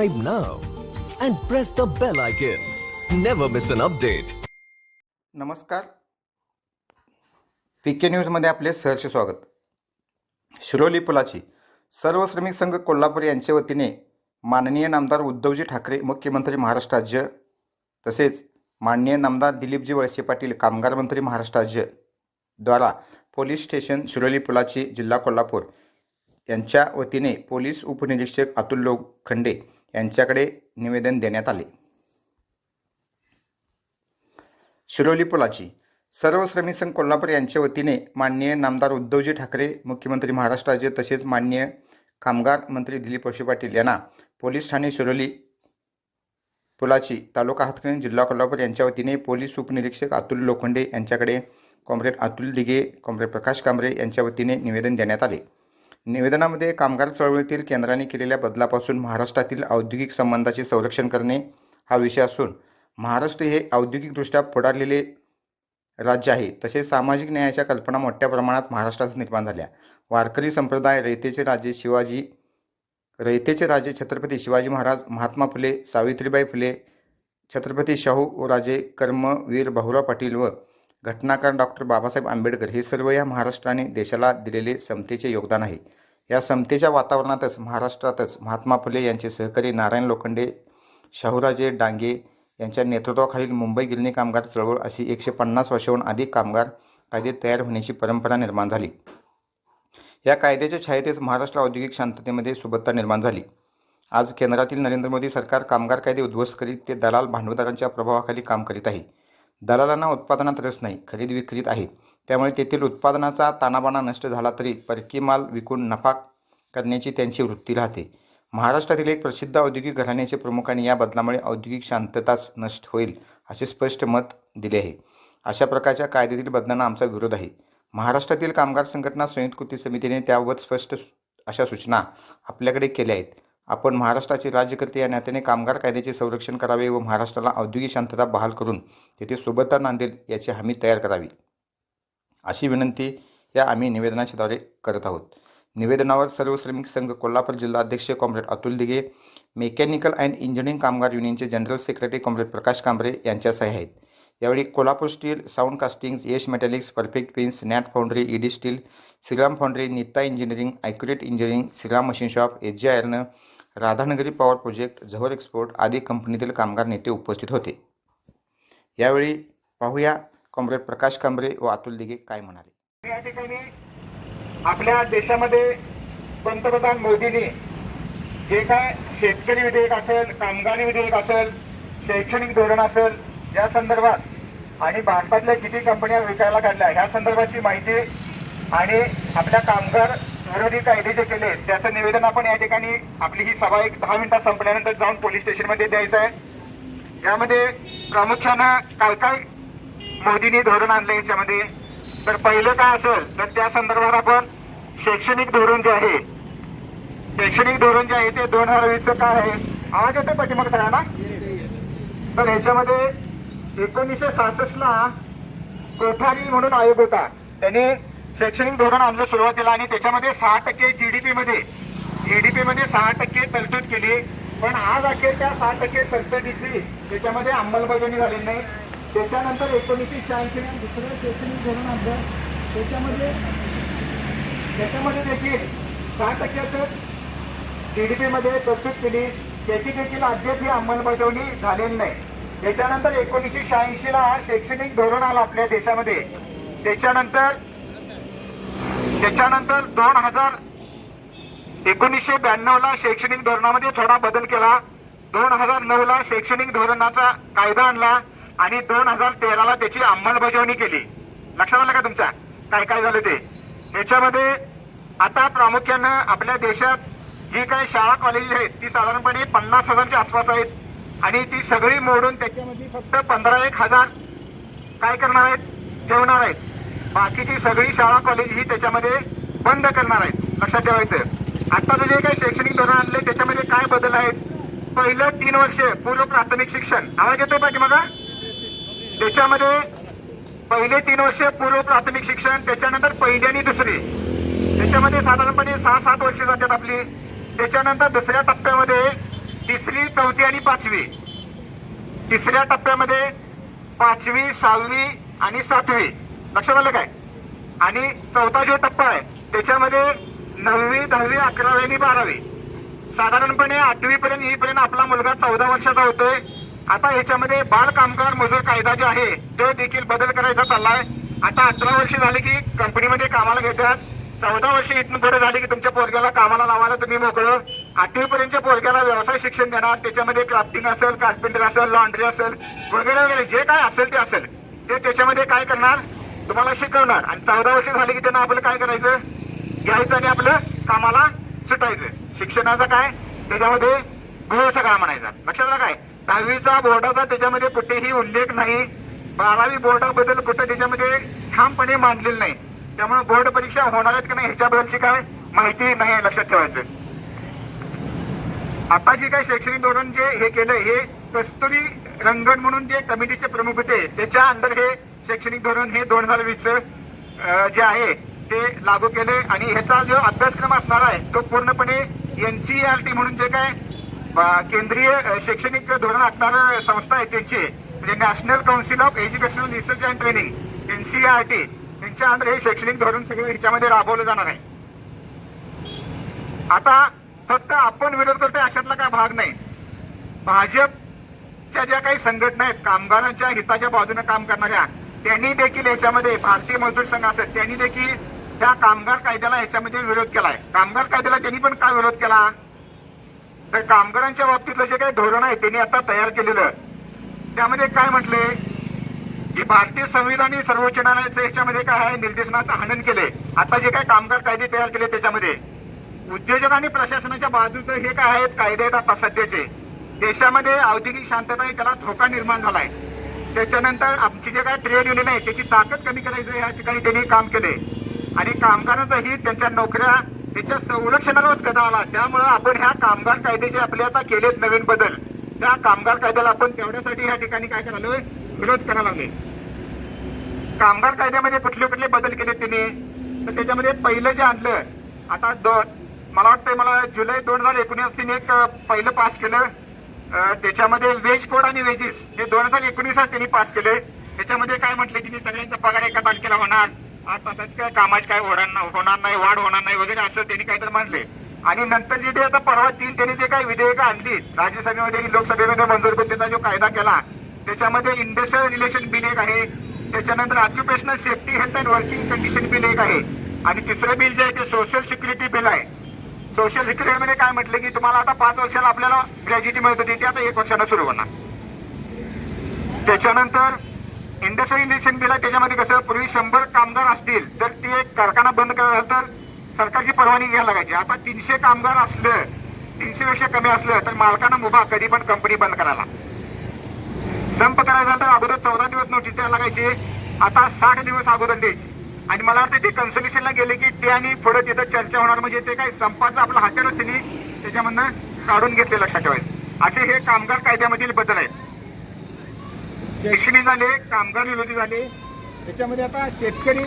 Subscribe now and press the bell icon. Never miss an update. नमस्कार P K न्यूजमध्ये आपले सहर्ष स्वागत शिरोली पुलाची सर्व श्रमिक संघ कोल्हापूर यांच्या वतीने माननीय नामदार उद्धवजी ठाकरे मुख्यमंत्री महाराष्ट्र राज्य तसेच माननीय नामदार दिलीपजी वळसे पाटील कामगार मंत्री महाराष्ट्र राज्य द्वारा पोलीस स्टेशन शिरोली पुलाची जिल्हा कोल्हापूर यांच्या वतीने पोलीस उपनिरीक्षक अतुल लोखंडे यांच्याकडे निवेदन देण्यात आले. शिरोली पुलाची सर्व श्रमिक संघ कोल्हापूर यांच्या वतीने माननीय नामदार उद्धवजी ठाकरे मुख्यमंत्री महाराष्ट्राचे तसेच माननीय कामगार मंत्री दिलीप वळसे पाटील यांना पोलीस ठाणे शिरोली पुलाची तालुका हातकणी जिल्हा कोल्हापूर यांच्या वतीने पोलीस उपनिरीक्षक अतुल लोखंडे यांच्याकडे कॉम्रेड अतुल दिघे कॉम्रेड प्रकाश कांबरे यांच्या वतीने निवेदन देण्यात आले. निवेदनामध्ये कामगार चळवळीतील केंद्राने केलेल्या बदलापासून महाराष्ट्रातील औद्योगिक संबंधाचे संरक्षण करणे हा विषय असून महाराष्ट्र हे औद्योगिकदृष्ट्या पुढारलेले राज्य आहे. तसेच सामाजिक न्यायाच्या कल्पना मोठ्या प्रमाणात महाराष्ट्रात निर्माण झाल्या. वारकरी संप्रदाय रयतेचे राजे शिवाजी रयतेचे राजे छत्रपती शिवाजी महाराज महात्मा फुले सावित्रीबाई फुले छत्रपती शाहू व राजे कर्मवीर भाऊराव पाटील व घटनाकार डॉक्टर बाबासाहेब आंबेडकर हे सर्व या महाराष्ट्राने देशाला दिलेले समतेचे योगदान आहे. या समतेच्या वातावरणातच महाराष्ट्रातच महात्मा फुले यांचे सहकारी नारायण लोखंडे शाहूराजे डांगे यांच्या नेतृत्वाखालील मुंबई गिरणी कामगार चळवळ अशी एकशे पन्नास वर्षाहून अधिक कामगार कायदे तयार होण्याची परंपरा निर्माण झाली. या कायद्याच्या छायेतच महाराष्ट्र औद्योगिक शांततेमध्ये सुबत्ता निर्माण झाली. आज केंद्रातील नरेंद्र मोदी सरकार कामगार कायदे उद्ध्वस्त करीत ते दलाल भांडवलदारांच्या प्रभावाखाली काम करीत आहे. दलालांना उत्पादनात रस नाही खरेदी विक्रीत आहे. त्यामुळे तेथील उत्पादनाचा ताणाबाणा नष्ट झाला तरी परकी माल विकून नफा करण्याची त्यांची वृत्ती राहते. महाराष्ट्रातील एक प्रसिद्ध औद्योगिक घराण्याचे प्रमुखांनी या बदलामुळे औद्योगिक शांतताच नष्ट होईल असे स्पष्ट मत दिले आहे. अशा प्रकारच्या कायद्यातील बदलांना आमचा विरोध आहे. महाराष्ट्रातील कामगार संघटना संयुक्त कृती समितीने त्याबाबत स्पष्ट अशा सूचना आपल्याकडे केल्या आहेत. आपण महाराष्ट्राचे राज्यकर्ते या नात्याने कामगार कायद्याचे संरक्षण करावे व महाराष्ट्राला औद्योगिक शांतता बहाल करून तेथे सोबतता नांदेल याची हमी तयार करावी. अशी विनंती या आम्ही निवेदनाच्याद्वारे करत आहोत. निवेदनावर सर्व श्रमिक संघ कोल्हापूर जिल्हा अध्यक्ष comrade Atul Dighe mechanical and engineering कामगार युनियनचे general secretary comrade Prakash Kambare यांच्या सह्या आहेत. यावेळी Kolhapur steel sound castings Yash metallics perfect pins nat foundry ED steel Shriram foundry Nitta engineering accurate engineering Shriram machine shop H G iron Radhanagari power project Zawar export आदी कंपनीतील कामगार नेते उपस्थित होते. यावेळी पाहूया कॉम्रेड प्रकाश कांबरे व अतुल दिघे काय म्हणाले. या ठिकाणी आपल्या देशामध्ये पंतप्रधान मोदींनी जे काय शेतकरी विधेयक असेल कामगारी विधेयक असेल शैक्षणिक धोरण असेल या संदर्भात आणि भारतातल्या किती कंपन्या विकायला काढल्या ह्या संदर्भाची माहिती आणि आपल्या कामगार विरोधी कायदे जे केले त्याचं निवेदन आपण या ठिकाणी आपली ही सभा एक दहा मिनिटात संपल्यानंतर जाऊन पोलीस स्टेशनमध्ये द्यायचं आहे. यामध्ये प्रामुख्यानं काय काय मोदींनी धोरण आणलं याच्यामध्ये? तर पहिलं काय असेल तर त्या संदर्भात आपण शैक्षणिक धोरण जे आहे शैक्षणिक धोरण जे आहे ते दोन हजार वीसचं काय आहे? आवाज येतो पाठीमाग सगळ्यांना? तर ह्याच्यामध्ये एकोणीसशे सहासष्टला कोठारी म्हणून आयोग होता. त्याने शैक्षणिक धोरण आणलं सुरुवातीला आणि त्याच्यामध्ये सहा टक्के जीडीपी मध्ये जीडीपी मध्ये सहा टक्के तरतूद केली. पण आज अखेर त्या सहा टक्के तरतुदीची त्याच्यामध्ये अंमलबजावणी झालेली नाही. त्याच्यानंतर एकोणीसशे शहाऐंशी दुसरं शैक्षणिक धोरण आणलं त्याच्यामध्ये त्याच्यामध्ये देखील सहा टक्क्याचं डी पीमध्ये तरतूद केली. त्याची देखील अद्याप ही अंमलबजावणी झालेली नाही. त्याच्यानंतर एकोणीसशे शहाऐंशीला शैक्षणिक धोरण आलं आपल्या देशामध्ये. त्याच्यानंतर त्याच्यानंतर दोन हजार एकोणीसशे ब्याण्णव ला शैक्षणिक धोरणामध्ये थोडा बदल केला. दोन हजार नऊ ला शैक्षणिक धोरणाचा कायदा आणला आणि दोन हजार तेराला त्याची अंमलबजावणी केली. लक्षात आलं का तुमच्या? काय काय झालं ते? याच्यामध्ये आता प्रामुख्यानं आपल्या देशात जी काही शाळा कॉलेज आहेत ती साधारणपणे पन्नास हजारच्या आसपास आहेत. आणि ती सगळी मोडून त्याच्यामध्ये फक्त पंधरा एक हजार काय करणार आहेत? ठेवणार आहेत. बाकीची सगळी शाळा कॉलेज ही त्याच्यामध्ये बंद करणार आहेत. लक्षात ठेवायचं आत्ताचं जे काही शैक्षणिक धोरण आणले त्याच्यामध्ये काय बदल आहेत? पहिलं तीन वर्ष पूर्व प्राथमिक शिक्षण. आवाज येतोय पाठीमागा? त्याच्यामध्ये पहिले तीन वर्ष पूर्व प्राथमिक शिक्षण त्याच्यानंतर पहिली आणि दुसरी. त्याच्यामध्ये साधारणपणे सहा सात वर्ष जातात आपली. त्याच्यानंतर दुसऱ्या टप्प्यामध्ये तिसरी चौथी आणि पाचवी. तिसऱ्या टप्प्यामध्ये पाचवी सहावी आणि सातवी. लक्षात आलं काय? आणि चौथा जो टप्पा आहे त्याच्यामध्ये नववी दहावी अकरावी आणि बारावी. साधारणपणे आठवी पर्यंत येईपर्यंत आपला मुलगा चौदा वर्षाचा होतोय. आता ह्याच्यामध्ये बाल कामगार मजूर कायदा जो आहे तो देखील बदल करायचा चाललाय. आता अठरा वर्ष झाले की कंपनीमध्ये कामाला घेतात. चौदा वर्ष इथून पुढे झाली की तुमच्या पोरग्याला कामाला लावायला तुम्ही मोकळं. आठवी पर्यंतच्या पोरग्याला व्यवसाय शिक्षण देणार. त्याच्यामध्ये क्राफ्टिंग असेल कार्पेंटर असेल लॉन्ड्री असेल वगैरे वगैरे. जे काय असेल ते असेल. ते त्याच्यामध्ये काय करणार? तुम्हाला शिकवणार. आणि चौदा वर्ष झाले की त्यांना आपलं काय करायचं? घ्यायचं आणि आपलं कामाला सुटायचं. शिक्षणाचा काय? त्याच्यामध्ये गुळ सगळा म्हणायचा लक्षात काय? दहावीचा बोर्डाचा त्याच्यामध्ये कुठेही उल्लेख नाही. बारावी बोर्डाबद्दल कुठं त्याच्यामध्ये ठामपणे मांडलेलं नाही. त्यामुळे बोर्ड परीक्षा होणार आहेत की नाही ह्याच्याबद्दलची काय माहिती नाही लक्षात ठेवायचं. आता जे काय शैक्षणिक धोरण जे हे केलं हे कस्तुरी रंगण म्हणून जे कमिटीचे प्रमुख होते त्याच्या अंडर हे शैक्षणिक धोरण हे दोन हजार वीस जे आहे ते लागू केले आणि ह्याचा जो अभ्यासक्रम असणार आहे तो पूर्णपणे एनसीआरटी म्हणून जे काय केंद्रीय शैक्षणिक धोरण आखणारं संस्था आहे त्यांची म्हणजे national council of educational research and training NCERT त्यांच्या अंडर हे शैक्षणिक धोरण सगळं ह्याच्यामध्ये राबवलं जाणार आहे. आता फक्त आपण विरोध करतोय अशातला काय भाग नाही. भाजपच्या ज्या काही संघटना आहेत कामगारांच्या हिताच्या बाजूने काम करणाऱ्या त्यांनी देखील याच्यामध्ये भारतीय मजदूर संघ असत त्यांनी देखील त्या कामगार कायद्याला याच्यामध्ये विरोध केलाय. कामगार कायद्याला त्यांनी पण काय विरोध केला? तर कामगारांच्या बाबतीतलं जे काही धोरण आहे त्यांनी आता तयार केलेलं. त्यामध्ये काय म्हटले? की भारतीय संविधानी सर्वोच्च न्यायालयाचं याच्यामध्ये काय आहे? निर्देशनाचं हनन केले. आता जे काही कामगार कायदे तयार केले त्याच्यामध्ये उद्योजक आणि प्रशासनाच्या बाजूचं हे काय आहेत? कायदे आहेत आता सध्याचे. देशामध्ये औद्योगिक शांतता त्याला धोका निर्माण झालाय. त्याच्यानंतर आमची जे काय ट्रेड युनियन आहे त्याची ताकद कमी करायचं या ठिकाणी त्यांनी काम केले आणि कामगारांचाही त्यांच्या नोकऱ्या त्याच्या संरक्षणालाच गदा आला. त्यामुळं आपण ह्या कामगार कायद्याचे आपले आता केलेत नवीन बदल. त्या कामगार कायद्याला आपण तेवढ्यासाठी या ठिकाणी काय करायला विरोध करायला लागले कामगार कायद्यामध्ये कुठले कुठले बदल केले त्यांनी? तर त्याच्यामध्ये पहिलं जे आणलं आता दो मला वाटतंय मला जुलै दोन हजार एकोणीस तिने एक पहिलं पास केलं. त्याच्यामध्ये वेज कोड आणि वेजेस हे दोन हजार एकोणीसच त्यांनी पास केले. त्याच्यामध्ये काय म्हटले तिने? सगळ्यांचा पगार एका तारखेला होणार. आठ तासात काय कामाची काय होणार होणार नाही वाढ होणार नाही वगैरे असं त्यांनी काहीतरी म्हणले आणि नंतर जे ते आता परवा तीन त्यांनी जे काही विधेयकं आणली राज्यसभेमध्ये आणि लोकसभेमध्ये मंजूर करून जो कायदा केला त्याच्यामध्ये इंडस्ट्रियल रिलेशन बिल एक आहे. त्याच्यानंतर occupational safety health and working condition bill एक आहे. आणि तिसरं बिल जे आहे ते सोशल सिक्युरिटी बिल आहे. सोशल रिक्रुटमेंटमध्ये काय म्हटलं की तुम्हाला आता पाच वर्षाला आपल्याला ग्रॅज्युटी मिळत होती ते आता एक वर्षानं सुरू होणार. त्याच्यानंतर इंडस्ट्रियल रिलेशन बिल आहे त्याच्यामध्ये कसं पूर्वी शंभर कामगार असतील तर ते एक कारखाना बंद करायला तर सरकारची परवानगी घ्यायला लागायची. आता तीनशे कामगार असलं तीनशे पेक्षा कमी असलं तर मालकांना मुभा कधी पण कंपनी बंद करायला. संप करायला तर अगोदर चौदा दिवस नोटीस द्यायला लागायची. आता साठ दिवस अगोदर द्यायची. आणि मला वाटतं ते कन्सोल्युशनला गेले की ते आणि पुढे तिथं चर्चा होणार. म्हणजे ते काय संपाचं आपलं हात्यारच त्यांनी त्याच्यामधनं काढून घेतले लक्षात ठेवायचं असे हे कामगार कायद्यामधील बदल आहेत. शैक्षणिक झाले कामगार विरोधी झाले. त्याच्यामध्ये आता शेतकरी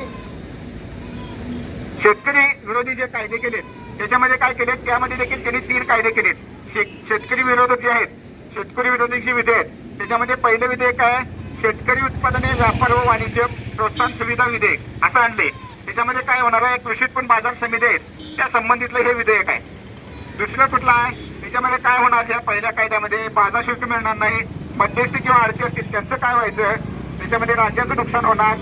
शेतकरी विरोधी जे कायदे केलेत त्याच्यामध्ये काय केलेत त्यामध्ये देखील त्यांनी तीन कायदे केलेत. शेत- शेतकरी विरोधक जे आहेत शेतकरी विरोधी जे विधेयक त्याच्यामध्ये पहिलं विधेयक आहे शेतकरी उत्पादने व्यापार व वाणिज्य प्रोत्साहन सुविधा विधेयक असं आणले. त्याच्यामध्ये काय होणार आहे कृषी उत्पन्न बाजार समिती आहेत त्या संबंधितलं हे विधेयक आहे. दुसरं कुठलं आहे त्याच्यामध्ये काय होणार या पहिल्या कायद्यामध्ये बाजार शुल्क मिळणार नाही मध्यस्थी किंवा आडती असतील त्यांचं काय व्हायचं त्याच्यामध्ये राज्याचं नुकसान होणार.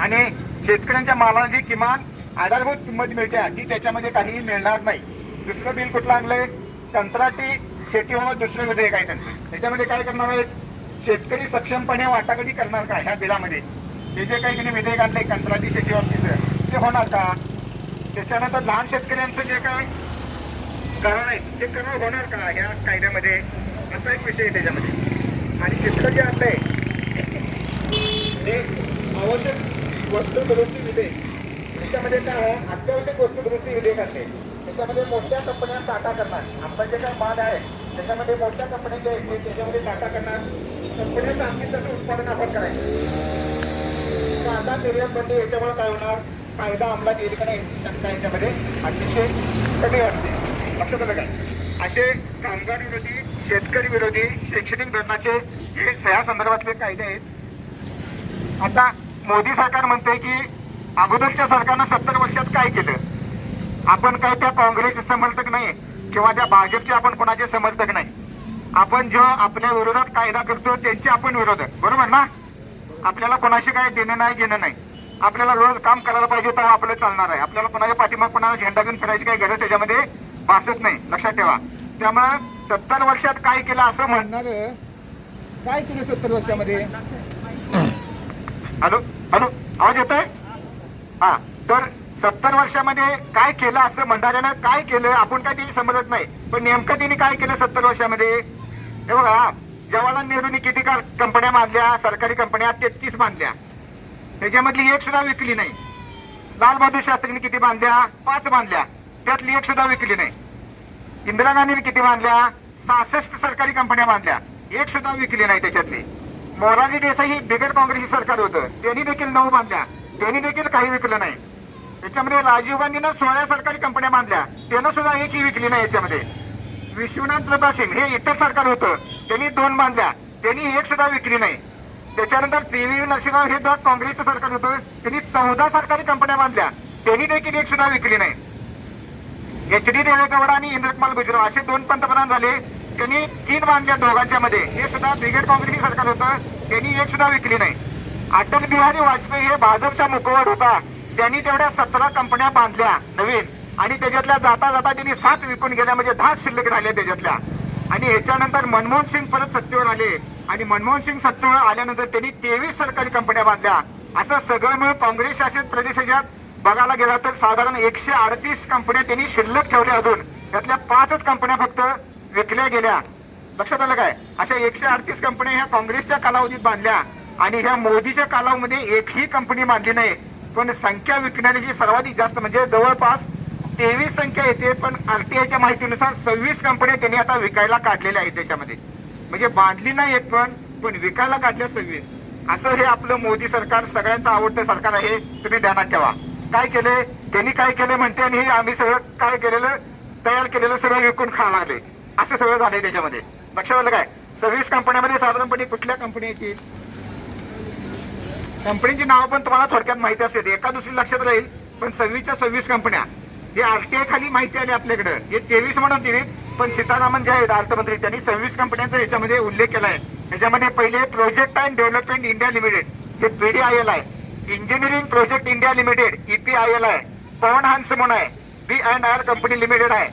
आणि शेतकऱ्यांच्या मालाला जी किमान आधारभूत किंमत मिळते ती त्याच्यामध्ये काही मिळणार नाही. दुसरं बिल कुठलं आणलंय? कंत्राटी शेती दुसरं विधेयक आहे त्यांचं. त्याच्यामध्ये काय करणार आहेत? शेतकरी सक्षमपणे वाटाघाटी करणार का ह्या बिलामध्ये? हे जे काही त्यांनी विधेयक आणले कंत्राटी शेतीबाबतीचं ते होणार का? त्याच्यानंतर लहान शेतकऱ्यांचं जे काय करार आहे ते करार होणार का ह्या कायद्यामध्ये? असा एक विषय आहे त्याच्यामध्ये. आणि चित्र जे आणलंय ते आवश्यक वस्तू दुरुस्ती विधेयक त्याच्यामध्ये काय आहे अत्यावश्यक वस्तू दुरुस्ती विधेयक आणले. त्याच्यामध्ये मोठ्या कंपन्या साठा करणार. आपला जे काय माल आहे त्याच्यामध्ये मोठ्या कंपन्या जे आहेत त्याच्यामध्ये साठा करणार. कंपन्यांचं आम्ही त्याचं उत्पादन आपण करायचं. आता निर्यात बंदी याच्यामुळे काय होणार? कायदा अंमलात येईल का नाही शंका याच्यामध्ये अतिशय कमी वाटते. लक्षात आलं काय असे कामगार विरोधी शेतकरी विरोधी शैक्षणिक धोरणाचे हे सह्या संदर्भातले कायदे आहेत. आता मोदी सरकार म्हणते की अगोदरच्या सरकारनं सत्तर वर्षात काय केलं? आपण काय त्या काँग्रेसचे समर्थक नाही किंवा त्या भाजपचे आपण कोणाचे समर्थक नाही. आपण जो आपल्या विरोधात कायदा करतो त्यांचे आपण विरोधक. बरोबर ना? आपल्याला कोणाशी काय देणं नाही घेणं नाही. आपल्याला रोज काम करायला पाहिजे तेव्हा आपलं चालणार आहे. आपल्याला कोणाच्या पाठीमाग कोणाला झेंडा घेऊन फिरायची काही गरज त्याच्यामध्ये भासत नाही. लक्षात ठेवा. त्यामुळं सत्तर वर्षात काय केलं असं म्हणणार काय केलं सत्तर वर्षामध्ये? हॅलो? हॅलो? आवाज येतोय? हा. तर सत्तर वर्षामध्ये काय केलं असं म्हणणाऱ्यानं काय केलं आपण काय तिने समजत नाही. पण नेमकं तिने काय केलं सत्तर वर्षामध्ये? हे बघा जवाहरलाल नेहरूंनी किती का- कंपन्या बांधल्या? सरकारी कंपन्या तेहतीस बांधल्या. त्याच्यामधली एक सुद्धा विकली नाही. लाल बहादूर किती बांधल्या? पाच बांधल्या. त्यातली एक सुद्धा विकली नाही. इंदिरा गांधीने किती बांधल्या? सहासष्ट सरकारी कंपन्या बांधल्या. एक सुद्धा विकली नाही त्याच्यातली. मोरारजी देसाई ही बिगर काँग्रेसची सरकार होतं. त्यांनी देखील नऊ बांधल्या. त्यांनी देखील काही विकलं नाही. त्याच्यामध्ये राजीव गांधीनं सोळा सरकारी कंपन्या बांधल्या. त्यानं सुद्धा एकही विकली नाही याच्यामध्ये. विश्वनाथ प्रताप सिंग हे इतर सरकार होतं. त्यांनी दोन बांधल्या. त्यांनी एक सुद्धा विकली नाही. त्याच्यानंतर पी व्ही नरसिंहराव हे जेव्हा काँग्रेसचं सरकार होतं. त्यांनी चौदा सरकारी कंपन्या बांधल्या. त्यांनी देखील एक सुद्धा विकली नाही. एच डी देवेगौडा आणि इंद्रकुमार गुजराव असे दोन पंतप्रधान झाले. त्यांनी तीन बांधल्या दोघांच्या मध्ये. हे सुद्धा बिगर काँग्रेस सरकार होतं. त्यांनी एक सुद्धा विकली नाही. अटल बिहारी वाजपेयी हे भाजपचा मुखवड होता. त्यांनी तेवढ्या सतरा कंपन्या बांधल्या नवीन. आणि त्याच्यातल्या जाता जाता त्यांनी सात विकून गेल्या म्हणजे दहा शिल्लक राहिल्या त्याच्यातल्या. आणि ह्याच्यानंतर मनमोहन सिंग परत सत्तेवर आले. आणि मनमोहन सिंग सत्तेवर आल्यानंतर त्यांनी तेवीस सरकारी कंपन्या बांधल्या. असं सगळं मिळून काँग्रेस शासित प्रदेशाच्या बघायला गेला तर साधारण एकशे अडतीस कंपन्या त्यांनी शिल्लक ठेवल्या अजून. त्यातल्या पाचच कंपन्या फक्त विकल्या गेल्या. लक्षात आलं काय? अशा एकशे अडतीस कंपन्या ह्या काँग्रेसच्या कालावधीत बांधल्या. आणि ह्या मोदीच्या कालावधीमध्ये एकही कंपनी बांधली नाही. पण संख्या विकणाऱ्याची सर्वाधिक जास्त म्हणजे जवळपास तेवीस संख्या येते पण आरटीआयच्या माहितीनुसार सव्वीस कंपन्या त्यांनी आता विकायला काढलेल्या आहेत त्याच्यामध्ये. म्हणजे बांधली नाही एक पण पण विकायला काढल्या सव्वीस. असं हे आपलं मोदी सरकार सगळ्यांचं आवडतं सरकार आहे तुम्ही ध्यानात ठेवा. काय केले? त्यांनी काय केले म्हणते आणि हे आम्ही सगळं काय केलेलं तयार केलेलं सगळं विकून खायला लागले. असं सगळं झालंय त्याच्यामध्ये. लक्षात आलं काय? सव्वीस कंपन्यामध्ये साधारणपणे कुठल्या कंपनी येतील कंपनीची नावं पण तुम्हाला थोडक्यात माहिती असते एका दुसरी लक्षात राहील पण सव्वीसच्या सव्वीस कंपन्या. हे आरटीआय खाली माहिती आली आपल्याकडे. हे तेवीस म्हणून दिली पण सीतारामन जे आहेत अर्थमंत्री त्यांनी सव्वीस कंपन्यांचा याच्यामध्ये उल्लेख केला आहे. त्याच्यामध्ये पहिले project and development India limited हे पीडीआयएल आहे. Engineering project India limited EPIL आहे. पवन हंस म्हणून आहे. B and R company limited आहे.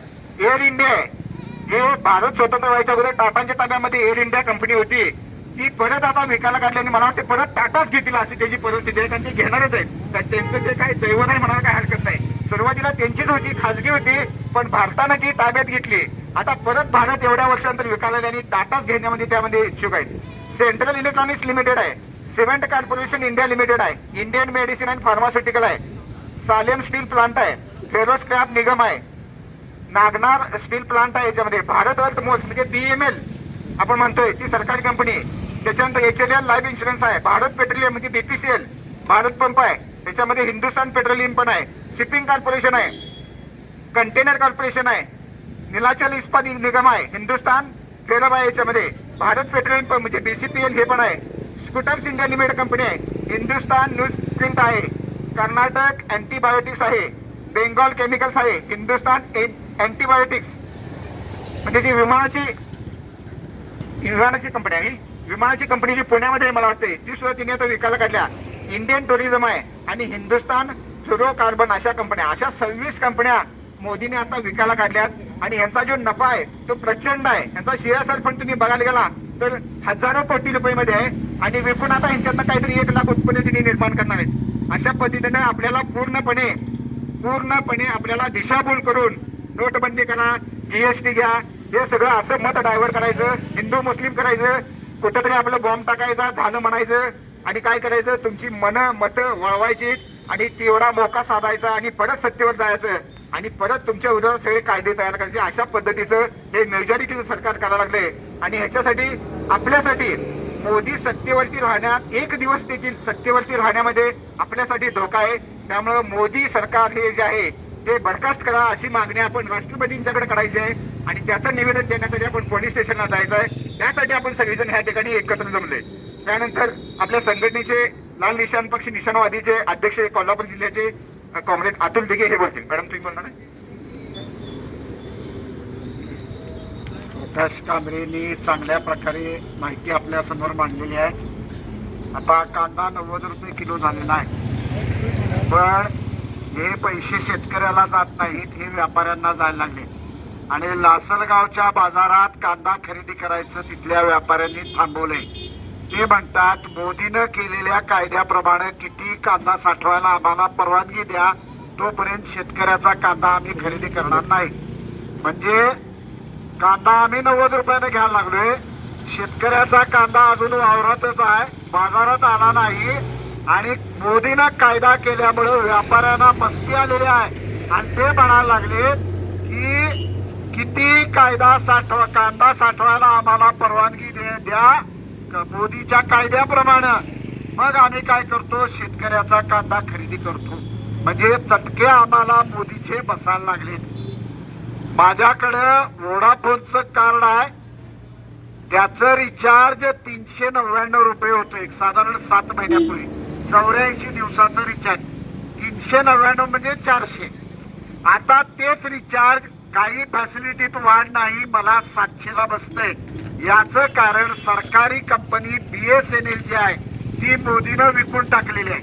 एअर इंडिया आहे. जे भारत स्वतंत्र व्हायच्या अगोदर टाटांच्या ताब्यामध्ये एअर इंडिया कंपनी होती. ती परत आता विकायला काढली आणि मला वाटते परत टाटाच घेतील अशी त्याची परिस्थिती आहे कारण ते घेणारच आहेत. तर त्यांचं जे काही दैव नाही म्हणायला काय हरकत नाही. सुरुवातीला त्यांचीच होती खाजगी होती पण भारतानं ती ताब्यात घेतली. आता परत भारत एवढ्या वर्षानंतर विकायला आणि टाटाच घेण्यामध्ये त्यामध्ये इच्छुक आहेत. सेंट्रल इलेक्ट्रॉनिक्स लिमिटेड आहे. सिमेंट कॉर्पोरेशन इंडिया लिमिटेड आहे. इंडियन मेडिसिन अँड फार्मास्युटिकल आहे. सालेम स्टील प्लांट आहे. फेरो स्क्रॅप निगम आहे. नागनार स्टील प्लांट आहे याच्यामध्ये. भारत अर्थ मोल्स म्हणजे बीएमएल आपण म्हणतोय ती सरकारी कंपनी त्याच्यानंतर H L L life insurance आहे. भारत पेट्रोलियम म्हणजे बीपीसीएल भारत पंप आहे. त्याच्यामध्ये हिंदुस्तान पेट्रोलियम पण आहे. शिपिंग कॉर्पोरेशन आहे. कंटेनर कॉर्पोरेशन आहे. निलाचल इस्पात निगम आहे. हिंदुस्तान फेरब आहे याच्यामध्ये. भारत पेट्रोलियम पंप म्हणजे बी सी पी एल हे पण आहे. स्कूटर्स इंडिया लिमिटेड कंपनी आहे. हिंदुस्तान न्यूज प्रिंट आहे. कर्नाटक अँटीबायोटिक्स आहे. बेंगॉल केमिकल्स आहे. हिंदुस्तान अँटीबायोटिक्स म्हणजे जी विमानाची विमानाची कंपनी आहे. विमानाची कंपनी जी पुण्यामध्ये मला वाटते ती सुद्धा तिने आता विकायला काढल्या. इंडियन टुरिझम आहे. आणि हिंदुस्तान फ्लोरो कार्बन अशा कंपन्या अशा सव्वीस कंपन्या मोदीने आता विकायला काढल्यात. आणि यांचा जो नफा आहे तो प्रचंड आहे. यांचा शेअर पण तुम्ही बघायला गेला तर हजारो कोटी रुपयामध्ये आहे. आणि विकून आता यांच्यातनं काहीतरी एक लाख उत्पन्न तिने निर्माण करणार आहेत. अशा पद्धतीने आपल्याला पूर्णपणे पूर्णपणे आपल्याला दिशाभूल करून नोटबंदी करा जीएसटी घ्या. हे सगळं असं मत डायव्हर्ट करायचं हिंदू मुस्लिम करायचं. कुठंतरी आपलं बॉम्ब टाकायचा झालं म्हणायचं. आणि काय करायचं? तुमची मन मत वळवायची आणि तेवढा मोका साधायचा आणि परत सत्तेवर जायचं आणि परत तुमच्या विरोधात सगळे कायदे तयार करायचे. अशा पद्धतीचं हे मेजॉरिटीचं सरकार करायला लागले. आणि ह्याच्यासाठी आपल्यासाठी मोदी सत्तेवरती राहण्यात एक दिवस देखील सत्तेवरती राहण्यामध्ये आपल्यासाठी धोका आहे. त्यामुळं मोदी सरकार हे जे आहे ते बरखास्त करा अशी मागणी आपण राष्ट्रपतींच्याकडे करायची आहे. आणि त्याचं निवेदन देण्यासाठी आपण पोलीस स्टेशनला जायचं आहे. त्यासाठी आपण सगळेजण ह्या ठिकाणी एकत्र जमले त्यानंतर आपल्या संघटनेचे लाल निशाण पक्ष निशाणवादीचे अध्यक्ष कोल्हापूर जिल्ह्याचे कॉम्रेड अतुल दिघे हे बोलतील. मॅडम तुम्ही बोलणार आहे? प्रकाश चांगल्या प्रकारे माहिती आपल्यासमोर मांडलेली आहे. आता कांदा नव्वद रुपये किलो झालेला आहे. पण हे पैसे शेतकऱ्याला जात नाहीत हे व्यापाऱ्यांना जायला लागले. आणि लासलगावच्या बाजारात कांदा खरेदी करायचं तिथल्या व्यापाऱ्यांनी थांबवलंय. ते म्हणतात मोदीनं केलेल्या कायद्याप्रमाणे किती कांदा साठवायला आम्हाला परवानगी द्या तोपर्यंत शेतकऱ्याचा कांदा आम्ही खरेदी करणार नाही. म्हणजे कांदा आम्ही नव्वद रुपयाने घ्यायला लागलोय. शेतकऱ्याचा कांदा अजून वावरातच आहे बाजारात आला नाही. आणि मोदीनं कायदा केल्यामुळे व्यापाऱ्यांना मस्ती आलेली आहे. आणि ते म्हणायला लागले की किती कायदा साठवा कांदा साठवायला आम्हाला परवानगी दे द्या. मोदीच्या कायद्याप्रमाणे. मग आम्ही काय करतो? शेतकऱ्याचा कांदा खरेदी करतो. म्हणजे चटके आम्हाला मोदीचे बसायला लागले माझ्याकडे वोडाफोनचं कार्ड आहे. त्याचं रिचार्ज तीनशे नव्याण्णव रुपये होतं एक. साधारण सात महिन्यापूर्वी. चौऱ्याऐंशी दिवसाचं रिचार्ज तीनशे नव्याण्णव म्हणजे चारशे. आता तेच रिचार्ज काही फॅसिलिटीत वाढ नाही मला सातशेला बसते याचं कारण सरकारी कंपनी बीएसएनएल जी आहे ती मोदीनं विकून टाकलेली आहे.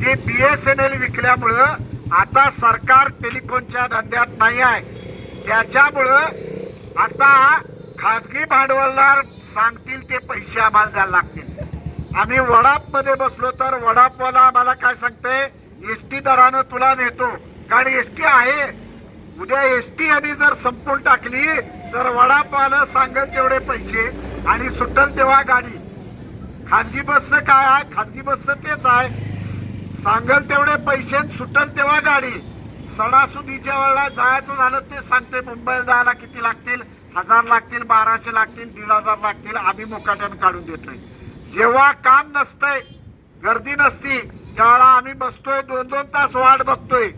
ते बीएसएनएल विकल्यामुळं आता सरकार टेलिफोनच्या धंद्यात नाही आहे. त्याच्यामुळं आता खाजगी भांडवलदार सांगतील ते पैसे आम्हाला द्यायला लागतील. आम्ही वडापमध्ये बसलो तर वडापवाला आम्हाला काय सांगते एस टी दरानं तुला नेतो. कारण एस टी आहे उद्या एस टी यांनी जर संपून टाकली तर वडापवाला सांगेल तेवढे पैसे आणि सुटल तेव्हा गाडी. खाजगी बसचं काय आहे? खाजगी बसचं तेच आहे. सांगल तेवढे पैसे सुटल तेव्हा गाडी. सणासुदीच्या वेळेला जायचं झालं ते सांगते. मुंबईला जायला किती लागतील? हजार लागतील बाराशे लागतील दीड हजार लागतील. आम्ही मोकाट्यानं काढून देतोय जेव्हा काम नसतंय गर्दी नसती त्यावेळेला आम्ही बसतोय. दोन दोन तास वाट बघतोय.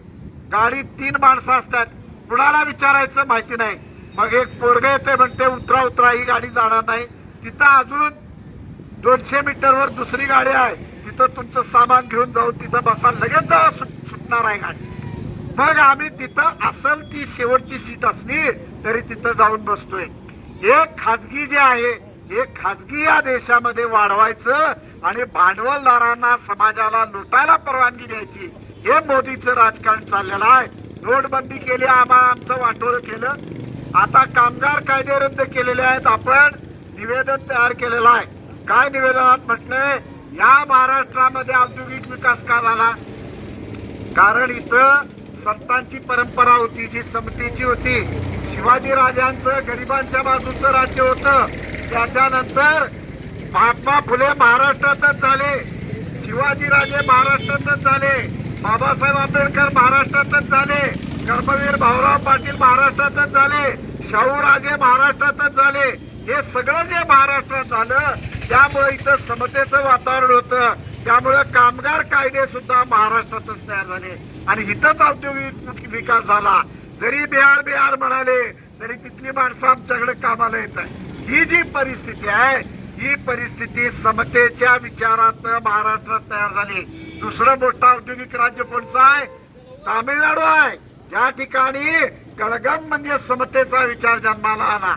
गाडीत तीन माणसं असतात. कुणाला विचारायचं माहिती नाही. मग एक पोरग येते म्हणते उतरा उतरा ही गाडी जाणार नाही. तिथं अजून दोनशे मीटरवर दुसरी गाडी आहे. तिथं तुमचं सामान घेऊन जाऊन तिथं बसा लगेच सुट- सुटणार आहे गाडी. मग आम्ही तिथं असल ती शेवटची सीट असली तरी तिथं जाऊन बसतोय. हे खाजगी जे आहे हे खाजगी या देशामध्ये वाढवायचं आणि भांडवलदारांना समाजाला लुटायला परवानगी द्यायची. हे मोदीचं राजकारण चाललेलं आहे. नोटबंदी केली आम्हा आमचं वाटोळ केलं. आता कामगार कायदे रद्द केलेले आहेत आपण निवेदन तयार केलेलं आहे. काय निवेदनात म्हटलंय या महाराष्ट्रामध्ये औद्योगिक विकास का झाला? कारण इथं संतांची परंपरा होती जी समतेची होती. शिवाजी राजांचं गरिबांच्या बाजूचं राज्य होतं. त्याच्यानंतर महात्मा फुले महाराष्ट्रातच झाले. शिवाजी राजे महाराष्ट्रातच झाले. बाबासाहेब आंबेडकर महाराष्ट्रातच झाले. कर्मवीर भाऊराव पाटील महाराष्ट्रातच झाले. शाहूराजे महाराष्ट्रातच झाले. हे सगळं जे महाराष्ट्रात झालं त्यामुळे इथं समतेचं वातावरण होतं. त्यामुळे कामगार कायदे सुद्धा महाराष्ट्रातच तयार झाले. आणि इथंच औद्योगिक विकास झाला. जरी बिहार बिहार म्हणाले तरी तिथली माणसं आमच्याकडे कामाला येत आहे ही जी परिस्थिती आहे ही परिस्थिती समतेच्या विचारात महाराष्ट्रात तयार झाली. दुसरं मोठं औद्योगिक राज्य कोणचं आहे? तामिळनाडू आहे. ज्या ठिकाणी कळगम म्हणजे समतेचा विचार जन्माला आला.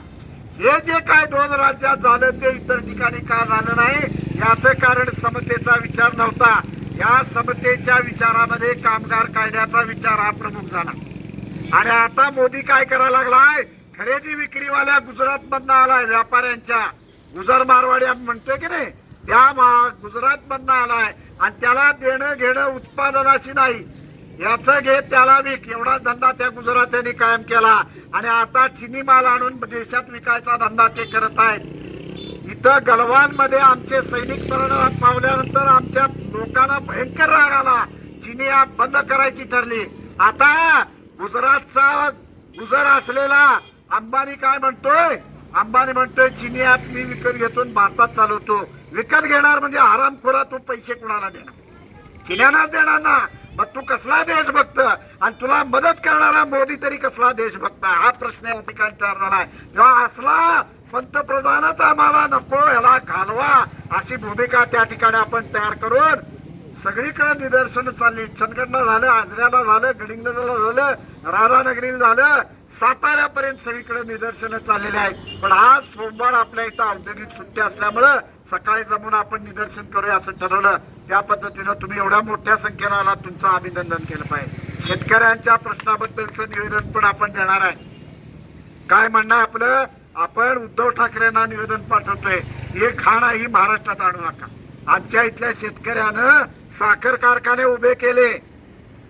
हे जे काय दोन राज्यात झालं ते इतर ठिकाणी का झालं नाही याचं कारण समतेचा विचार नव्हता. या समतेच्या विचारामध्ये कामगार कायद्याचा विचार हा प्रमुख झाला. आणि आता मोदी काय करायला लागलाय? खरेदी विक्रीवाल्या गुजरात मधनं आलाय व्यापाऱ्यांच्या. गुजर मारवाडी आम्ही म्हणतोय की नाही? त्या गुजरात मधनं आलाय आणि त्याला देणं घेणं उत्पादनाशी नाही. याचं घे त्याला विक. एवढा धंदा त्या गुजरात्यांनी कायम केला. आणि आता चिनी माल आणून देशात विकायचा धंदा ते करत आहेत. इथं गलवानमध्ये आमचे सैनिक मरण पावल्यानंतर आमच्या लोकांना भयंकर राग आला. चिनी ॲप बंद करायची ठरली. आता गुजरातचा गुजर असलेला अंबानी काय म्हणतोय? अंबानी म्हणतोय चिनी ॲप मी विकत घेतून भारतात चालवतो. विकत घेणार म्हणजे आरामखोरा तू पैसे कुणाला देणार? किल्यानाच देणार ना. मग तू कसला देशभक्त? आणि तुला मदत करणारा मोदी तरी कसला देशभक्त? हा प्रश्न या ठिकाणी तयार झाला तेव्हा असला पंतप्रधानच आम्हाला नको ह्याला घालवा. अशी भूमिका त्या ठिकाणी आपण तयार करून सगळीकडे निदर्शनं चालली. चंदगडला झालं आजऱ्याला झालं गडिंग्लजला झालं राधानगरीला झालं साताऱ्यापर्यंत सगळीकडे निदर्शनं चाललेली आहेत. पण आज सोमवार आपल्या इथं औद्योगिक सुट्टी असल्यामुळं सकाळी जमून आपण निदर्शन करूया असं ठरवलं. त्या पद्धतीनं तुम्ही एवढ्या मोठ्या संख्येनं आला तुमचं अभिनंदन केलं पाहिजे. शेतकऱ्यांच्या प्रश्नाबद्दलचं निवेदन पण आपण देणार आहे. काय म्हणणं आहे आपलं? आपण उद्धव ठाकरेंना निवेदन पाठवतोय. हे खाण ही महाराष्ट्रात आणू नका. आमच्या इथल्या शेतकऱ्यानं साखर कारखाने उभे केले.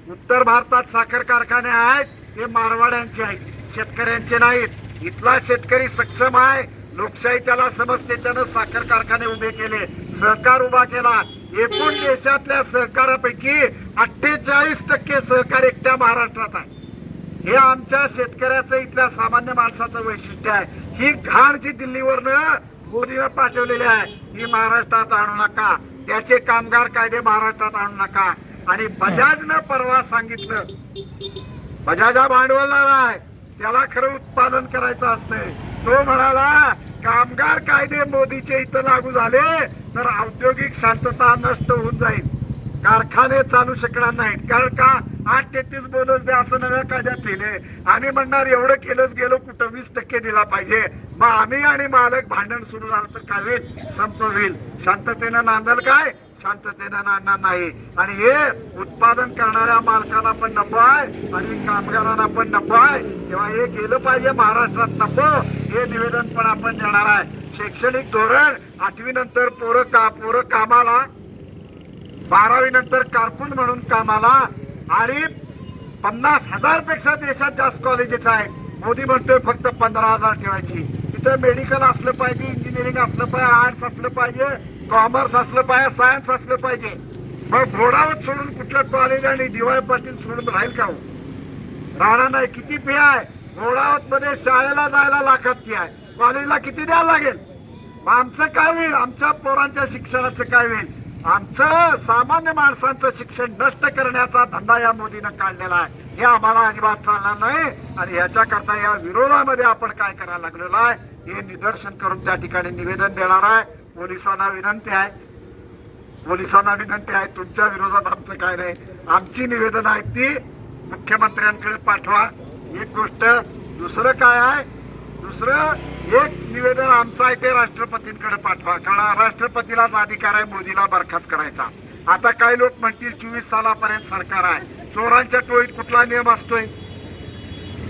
उत्तर भारतात साखर कारखाने आहेत ते मारवाड्यांचे आहेत शेतकऱ्यांचे नाहीत. इथला शेतकरी सक्षम आहे लोकशाही त्याला समजते त्यानं साखर कारखाने उभे केले सहकार उभा केला. एकूण देशातल्या सहकारापैकी अठ्ठेचाळीस टक्के सहकार एकट्या महाराष्ट्रात आहे हे आमच्या शेतकऱ्याचं इथल्या सामान्य माणसाचं वैशिष्ट्य आहे. ही घाण जी दिल्लीवरनं मोदीनं पाठवलेली आहे ही महाराष्ट्रात आणू नका. त्याचे कामगार कायदे महाराष्ट्रात आणू नका. आणि बजाजनं परवा सांगितलं बजाज हा भांडवलदार आहे. त्याला खरं उत्पादन करायचं असतंय. तो म्हणाला कामगार कायदे मोदीचे इथं लागू झाले तर औद्योगिक शांतता नष्ट होऊन जाईल. कारखाने चालू शकणार नाहीत. कारण का? आठ तेहतीस बोनस द्या असं नव्या कायद्यात लिहिले. आम्ही म्हणणार एवढं केलंच गेलो कुठं वीस टक्के दिला पाहिजे. मग आम्ही आणि मालक भांडण सुरू झालं तर काय होईल? संप होईल. शांततेनं नांदल काय? शांततेनं नांदणार नाही. आणि हे उत्पादन करणाऱ्या मालकाला पण नफा आहे. आणि कामगारांना पण नफा आहे. तेव्हा हे गेलं पाहिजे महाराष्ट्रात नफो हे निवेदन पण आपण देणार आहे. शैक्षणिक धोरण आठवी नंतर पोरं का पोरं कामाला बारावी नंतर कारकून म्हणून कामाला आणि पन्नास हजारपेक्षा देशात जास्त कॉलेजेस आहेत. मोदी म्हणतोय फक्त पंधरा हजार ठेवायची. तिथं मेडिकल असलं पाहिजे इंजिनिअरिंग असलं पाहिजे आर्ट्स असलं पाहिजे. कॉमर्स असलं पाहिजे सायन्स असलं पाहिजे. मग घोडावत सोडून कुठलं कॉलेज आणि डीवाय पाटील सोडून राहील का हो? राहणार नाही किती फी आहे? घोडावत मध्ये शाळेला जायला लाखात फी आहे. कॉलेजला किती द्यायला लागेल? मग आमचं काय होईल? आमच्या पोरांच्या शिक्षणाचं काय होईल? आमचं सामान्य माणसांचं शिक्षण नष्ट करण्याचा धंदा या मोदीनं काढलेला आहे. हे आम्हाला अजिबात चालणार नाही. आणि ह्याच्याकरता या विरोधामध्ये आपण काय करायला लागलेलो आहे? हे निदर्शन करून त्या ठिकाणी निवेदन देणार आहे. पोलिसांना विनंती आहे. पोलिसांना विनंती आहे तुमच्या विरोधात आमचं काय नाही. आमची निवेदन आहे ती मुख्यमंत्र्यांकडे पाठवा. एक गोष्ट दुसरं काय आहे? दुसरं एक निवेदन आमचं आहे ते राष्ट्रपतींकडे पाठवा. कारण राष्ट्रपतीलाच अधिकार आहे मोदीला बरखास्त करायचा. आता काही लोक म्हणतील चोवीस सालापर्यंत सरकार आहे. चोरांच्या टोळीत कुठला नियम असतोय?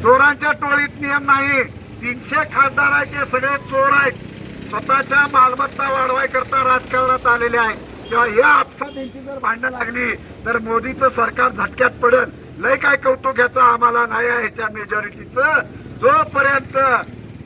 चोरांच्या टोळीत नियम नाही. तीनशे खासदार आहेत ते सगळे चोर आहेत. स्वतःच्या मालमत्ता वाढवाय करता राजकारणात आलेले आहे. किंवा या आपसादींची यांची जर भांडणं लागली तर मोदीचं सरकार झटक्यात पडेल. लय काय कौतुक ह्याचं आम्हाला नाही आहे ह्याच्या मेजॉरिटीचं जोपर्यंत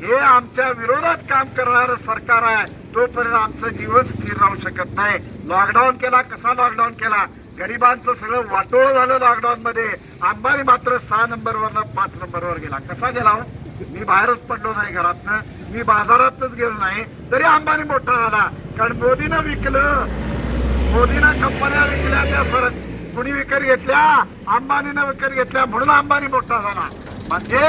हे आमच्या विरोधात काम करणारं सरकार आहे तोपर्यंत आमचं जीवन स्थिर राहू शकत नाही. लॉकडाऊन केला कसा लॉकडाऊन केला? गरिबांचं सगळं वाटोळ झालं लॉकडाऊन मध्ये. अंबानी मात्र सहा नंबरवरनं पाच नंबरवर गेला. कसा गेला हो? मी बाहेरच पडलो नाही घरातनं. मी बाजारातच गेलो नाही तरी अंबानी मोठा झाला. कारण मोदीनं विकलं. मोदीनं कंपन्या विकल्या त्या परत कुणी विकत घेतल्या? अंबानीनं विकत घेतल्या. म्हणून अंबानी मोठा झाला. म्हणजे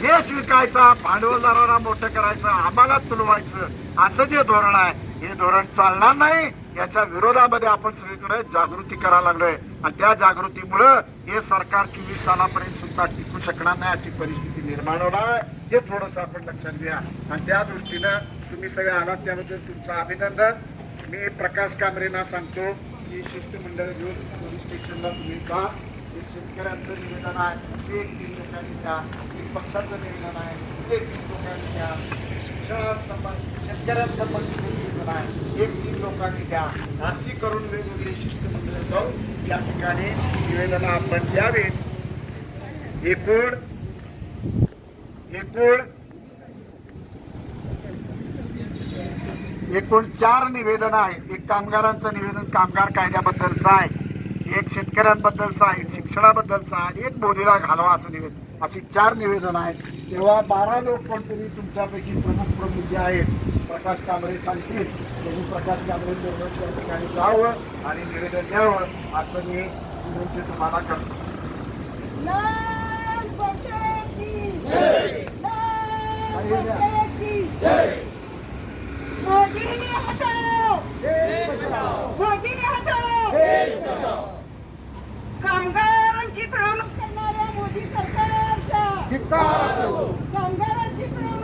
देश विकायचा भांडवलदाराला मोठं करायचं आम्हाला तुलवायचं असं जे धोरण आहे हे धोरण चालणार नाही. याच्या विरोधामध्ये आपण सगळीकडे जागृती करायला लागलोय. आणि त्या जागृतीमुळं हे सरकार चोवीस सालापर्यंत सुद्धा टिकू शकणार नाही अशी परिस्थिती. निर्माण होणार हे थोडंसं आपण लक्षात घ्या. आणि त्या दृष्टीनं तुम्ही सगळे आलात त्याबद्दल तुमचं अभिनंदन. मी प्रकाश कांबरेना सांगतो की शिष्टमंडळ घेऊन पोलीस स्टेशनला तुम्ही का एक शेतकऱ्यांचं निवेदन आहे ते एक तीन लोकांनी द्या. एक पक्षाचं निवेदन आहे ते एक तीन लोकांनी द्या. शिक्षणासंबंध शेतकऱ्यांसंबंधित निवेदन आहे एक तीन लोकांनी द्या. अशी करून वेगवेगळी शिष्टमंडळ जाऊन या ठिकाणी निवेदनं आपण द्यावीत. एकूण हंड्रेड एकूण चार निवेदन आहेत. एक कामगारांचं निवेदन कामगार कायद्याबद्दलचं आहे. एक शेतकऱ्यांबद्दलचं आहे. शिक्षणाबद्दलचं आहे. एक बोलीला घालवा असं निवेदन. अशी चार निवेदनं आहेत. तेव्हा बारा लोक पण तुम्ही तुमच्यापैकी प्रमुख प्रमुख जे आहेत प्रकाश कांबळे सांगतील. तुम्ही प्रकाश कांबळे त्या ठिकाणी जावं आणि निवेदन द्यावं असं मी विनंती तुम्हाला करतो. कामगारांची प्रवृत्त करणाऱ्या मोदी सरकारचा कामगारांची प्रवृत्त